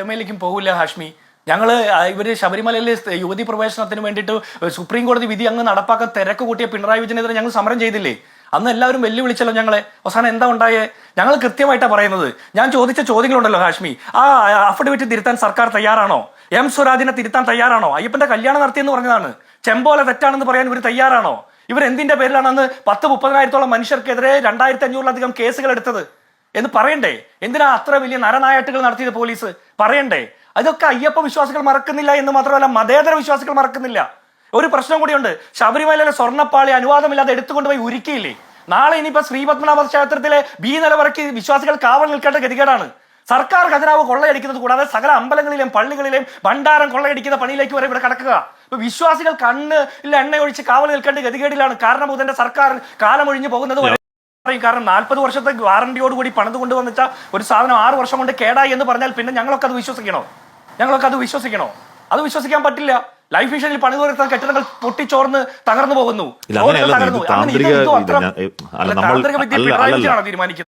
എംഎയിലേക്കും പോകില്ല ഹാഷ്മി. ഞങ്ങൾ ഇവർ സ് യുവതി പ്രവേശനത്തിന് വേണ്ടിയിട്ട് സുപ്രീം കോടതി വിധി അങ്ങ് നടപ്പാക്കാൻ തിരക്ക് കൂട്ടിയ പിണറായി വിജയനെതിരെ ഞങ്ങൾ സമരം ചെയ്തില്ലേ? അന്ന് എല്ലാവരും വെല്ലുവിളിച്ചല്ലോ ഞങ്ങളെ. അവസാനം എന്താ ഉണ്ടായേ? ഞങ്ങൾ കൃത്യമായിട്ടാണ് പറയുന്നത്. ഞാൻ ചോദിച്ച ചോദ്യങ്ങളുണ്ടല്ലോ ഹാഷ്മി. ആ അഫിഡവിറ്റ് തിരുത്താൻ സർക്കാർ തയ്യാറാണോ? എം സ്വരാജിനെ തിരുത്താൻ തയ്യാറാണോ? അയ്യപ്പന്റെ കല്യാണം നടത്തിയെന്ന് പറഞ്ഞതാണ്. ചെമ്പോല തെറ്റാണെന്ന് പറയാൻ ഇവർ തയ്യാറാണോ? ഇവർ എന്തിന്റെ പേരിലാണ് അന്ന് പത്ത് മുപ്പതിനായിരത്തോളം മനുഷ്യർക്കെതിരെ രണ്ടായിരത്തി അഞ്ഞൂറിലധികം കേസുകൾ എടുത്തത് എന്ന് പറയണ്ടേ? എന്തിനാ അത്ര വലിയ നരനായാട്ടുകൾ നടത്തിയത് പോലീസ്? പറയണ്ടേ? അതൊക്കെ അയ്യപ്പ വിശ്വാസികൾ മറക്കുന്നില്ല എന്ന് മാത്രമല്ല മതേതര വിശ്വാസികൾ മറക്കുന്നില്ല. ഒരു പ്രശ്നം കൂടിയുണ്ട്. ശബരിമലയിലെ സ്വർണപ്പാളി അനുവാദമില്ലാതെ എടുത്തുകൊണ്ടുപോയി ഉരുക്കിയില്ലേ? നാളെ ഇനിയിപ്പോ ശ്രീപത്മനാഭ ക്ഷേത്രത്തിലെ ബി നിലവറയ്ക്ക് വിശ്വാസികൾ കാവൽ നിൽക്കേണ്ട ഗതികേടാണ്. സർക്കാർ ഖജനാവ് കൊള്ളയടിക്കുന്നത് കൂടാതെ സകല അമ്പലങ്ങളിലെയും പള്ളികളിലെയും ഭണ്ഡാരം കൊള്ളയടിക്കുന്ന പണിയിലേക്ക് വരെ ഇവിടെ കടക്കുക. ഇപ്പൊ വിശ്വാസികൾ കണ്ണ് എണ്ണ ഒഴിച്ച് കാവൽ നിൽക്കേണ്ട ഗതികേടിലാണ്. കാരണം ഇതിന്റെ സർക്കാർ കാലമൊഴിഞ്ഞു പോകുന്നത് പറയും. കാരണം നാൽപ്പത് വർഷത്തെ വാറന്റിയോടുകൂടി പണിത് കൊണ്ടുവന്നിച്ച ഒരു സാധനം ആറ് വർഷം കൊണ്ട് കേടായി എന്ന് പറഞ്ഞാൽ പിന്നെ ഞങ്ങളൊക്കെ അത് വിശ്വസിക്കണോ? ഞങ്ങളൊക്കെ അത് വിശ്വസിക്കണോ? അത് വിശ്വസിക്കാൻ പറ്റില്ല. ലൈഫ് മിഷനിൽ പണി തീർത്ത കെട്ടിടങ്ങൾ പൊട്ടിച്ചോർന്ന് തകർന്നു പോകുന്നു. തകർന്നു. അങ്ങനെ ഇത് അത്ര- താന്ത്രിക വിദ്യ തീരുമാനിക്കുന്നത്?